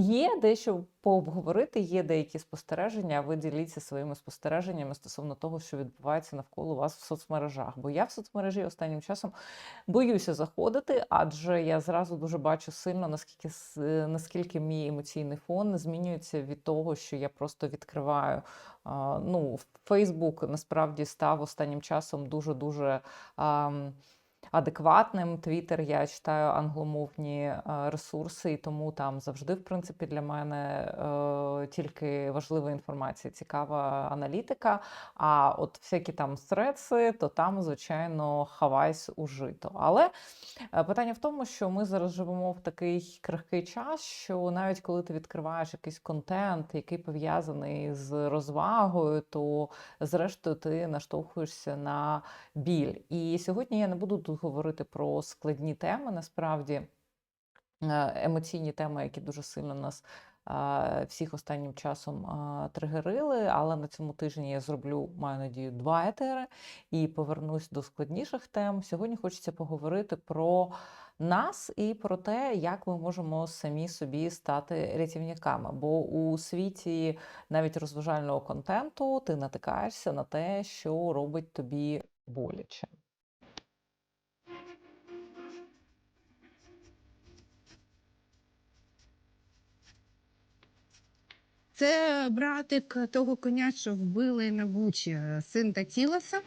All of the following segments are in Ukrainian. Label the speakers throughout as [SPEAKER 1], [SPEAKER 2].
[SPEAKER 1] Є дещо пообговорити, є деякі спостереження. Ви діліться своїми спостереженнями стосовно того, що відбувається навколо вас в соцмережах. Бо я в соцмережі останнім часом боюся заходити, адже я зразу дуже бачу сильно, наскільки наскільки мій емоційний фон змінюється від того, що я просто відкриваю. Ну, Фейсбук насправді став останнім часом дуже дуже. Адекватним Твіттер я читаю англомовні е, ресурси, і тому там завжди, в принципі, для мене е, тільки важлива інформація, цікава аналітика. А от всякі там стреци, то там, звичайно, хавайс ужито. Але е, питання в тому, що ми зараз живемо в такий крихкий час, що навіть коли ти відкриваєш якийсь контент, який пов'язаний з розвагою, то зрештою ти наштовхуєшся на біль. І сьогодні я не буду тут говорити про складні теми, насправді е, емоційні теми, які дуже сильно нас е, всіх останнім часом е, тригерили. Але на цьому тижні я зроблю, маю надію, два етери і повернусь до складніших тем. Сьогодні хочеться поговорити про. Нас і про те, як ми можемо самі собі стати рятівниками. Бо у світі навіть розважального контенту ти натикаєшся на те, що робить тобі боляче.
[SPEAKER 2] Це братик того коня, що вбили на Бучі, син Татілоса.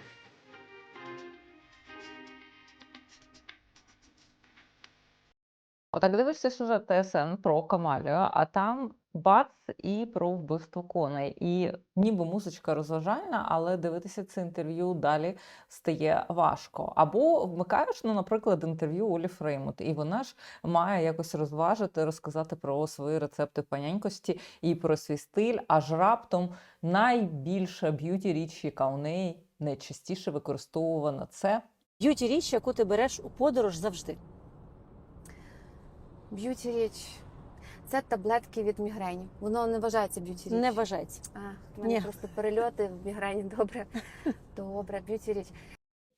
[SPEAKER 1] Отак дивишся сюжет ТСН про Камалію, а там бац і про вбивство коней. І ніби музичка розважальна, але дивитися це інтерв'ю далі стає важко. Або вмикаєш, ну, наприклад, інтерв'ю Олі Фреймут, і вона ж має якось розважити, розказати про свої рецепти панянькості і про свій стиль, аж раптом найбільша б'юті річ, яка у неї найчастіше використовувана, це
[SPEAKER 3] Б'юті річ, яку ти береш у подорож завжди.
[SPEAKER 4] Б'юті річ. Це таблетки від мігрені. Воно не вважається б'юті річ.
[SPEAKER 3] Не вважається.
[SPEAKER 4] А, в мене
[SPEAKER 3] Ні.
[SPEAKER 4] просто перельоти в мігрені. Добре. Добре, б'юті річ.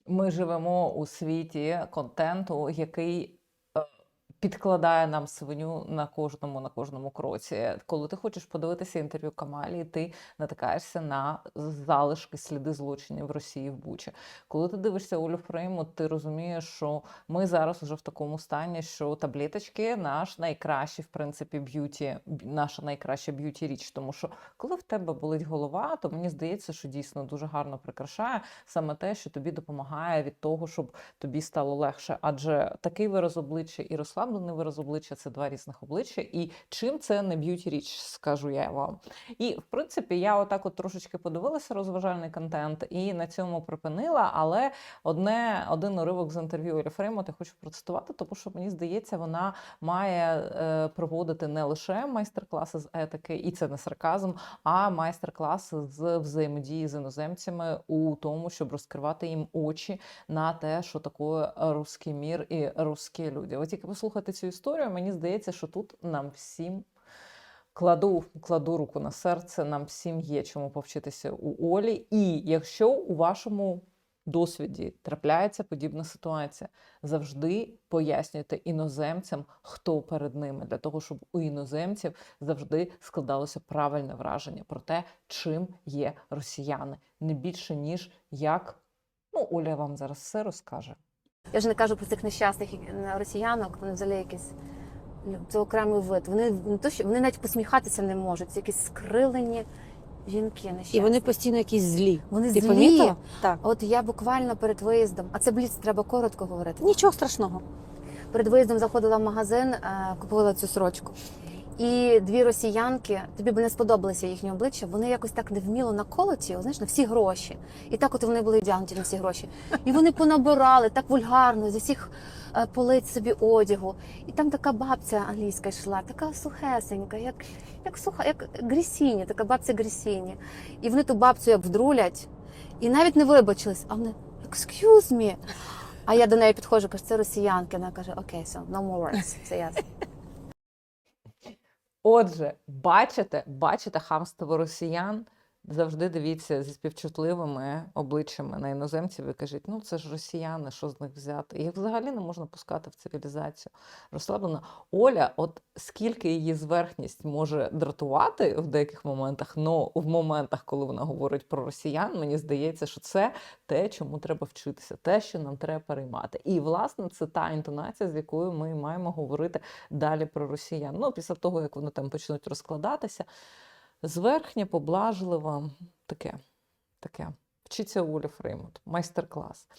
[SPEAKER 1] Ми живемо у світі контенту, який підкладає нам свиню на кожному на кожному кроці. Коли ти хочеш подивитися інтерв'ю Камалі, ти натикаєшся на залишки сліди злочинів Росії в Бучі. Коли ти дивишся Олю Фрейму, ти розумієш, що ми зараз уже в такому стані, що таблеточки наш найкращий, в принципі, б'юті, наша найкраща б'юті річ. Тому що коли в тебе болить голова, то мені здається, що дійсно дуже гарно прикрашає саме те, що тобі допомагає від того, щоб тобі стало легше. Адже такий вираз обличчя і розслаблений вираз обличчя це два різних обличчя. І чим це не б'юті річ, скажу я вам. І в принципі, я отак от трошечки подивилася розважальний контент і на цьому припинила. Але одне один уривок з інтерв'ю Фреймот я хочу процитувати, тому що мені здається, вона має е, проводити не лише майстер-класи з етики, і це не сарказм, а майстер-класи з взаємодії з іноземцями у тому, щоб розкривати їм очі на те, що таке русський мір і русські люди. Ви тільки послухайте цю історію. Мені здається, що тут нам всім. Кладу, кладу руку на серце, нам всім є чому повчитися у Олі. І якщо у вашому досвіді трапляється подібна ситуація, завжди пояснюйте іноземцям, хто перед ними, для того, щоб у іноземців завжди складалося правильне враження про те, чим є росіяни, не більше ніж як. Ну, Оля вам зараз все розкаже.
[SPEAKER 4] Я ж не кажу про цих нещасних е, росіянок, вони взагалі якісь. ну, Це окремий вид. Вони не то, що вони навіть посміхатися не можуть. Це якісь скрилені жінки нещасні.
[SPEAKER 3] І вони постійно якісь злі.
[SPEAKER 4] Вони
[SPEAKER 3] Ти
[SPEAKER 4] злі.
[SPEAKER 3] помітила? Так.
[SPEAKER 4] От я буквально перед виїздом, а це бліц треба коротко говорити.
[SPEAKER 3] Нічого страшного.
[SPEAKER 4] Перед виїздом заходила в магазин, е, купила цю сорочку. І дві росіянки, тобі б не сподобалися їхні обличчя, вони якось так невміло наколоті, знаєш, на всі гроші. І так от вони були вдягнуті на всі гроші. І вони понабирали так вульгарно зі всіх е, полиць собі одягу. І там така бабця англійська йшла, така сухесенька, як, як суха, як Грісіні, така бабця Грісіні. І вони ту бабцю як вдрулять, і навіть не вибачились, а вони excuse me. А я до неї підходжу, кажу, це росіянки. Вона каже, окей, so no more words. Це ясно.
[SPEAKER 1] Отже, бачите, бачите хамство росіян. Завжди дивіться зі співчутливими обличчями на іноземців і кажіть, ну це ж росіяни, що з них взяти? Їх взагалі не можна пускати в цивілізацію. Розслаблена. Оля, от скільки її зверхність може дратувати в деяких моментах, але в моментах, коли вона говорить про росіян, мені здається, що це те, чому треба вчитися, те, що нам треба переймати. І, власне, це та інтонація, з якою ми маємо говорити далі про росіян. Ну, після того, як вони там почнуть розкладатися, зверхня, поблажлива таке, таке. Вчиться Олі Фреймут, майстер-клас.